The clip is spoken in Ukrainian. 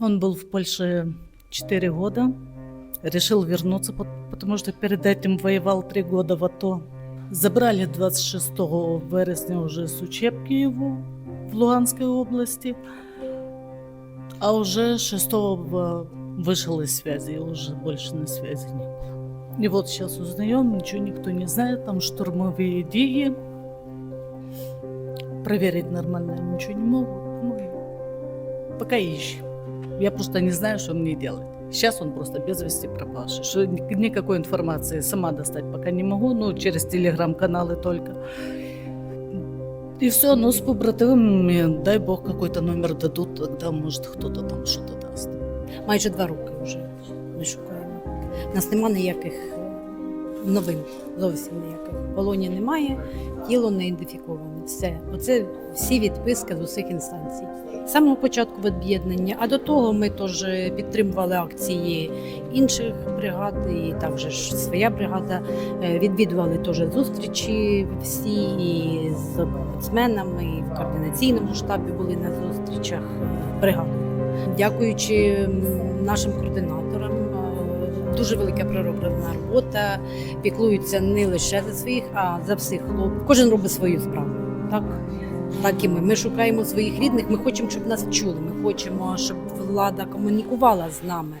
Он был в Польше 4 года. Решил вернуться, пот- потому что перед этим воевал 3 года в АТО. Забрали 26 вересня уже с учебки его в Луганской области. А уже 6 в- вышел из связи, уже больше на связи не было. И вот сейчас узнаем, ничего никто не знает, там штурмовые дии. Проверить нормально ничего не могут. Ну, пока ищем. Я просто не знаю, что мне делать. Сейчас он просто без вести пропавший. Что ни- никакой информации сама достать пока не могу, ну, через телеграм-каналы только. И все, ну, с побратимами, дай бог, какой-то номер дадут, тогда, может, кто-то там что-то даст. Майже два роки вже ми шукаємо. У нас нема ніяких новин, зовсім ніяких. Полоні немає, тіло не ідентифіковане. Все. Оце всі відписки з усіх інстанцій. З самого початку об'єднання, а до того ми теж підтримували акції інших бригад, і також ж своя бригада. Е, Відвідували теж зустрічі всі і з омбудсменами, і в координаційному штабі були на зустрічах е, бригадою. Дякуючи нашим координаторам, дуже велика пророблена робота. Піклуються не лише за своїх, а за всіх хлопців. Кожен робить свою справу. Так? Так і ми. Ми шукаємо своїх рідних. Ми хочемо, щоб нас чули. Ми хочемо, щоб влада комунікувала з нами.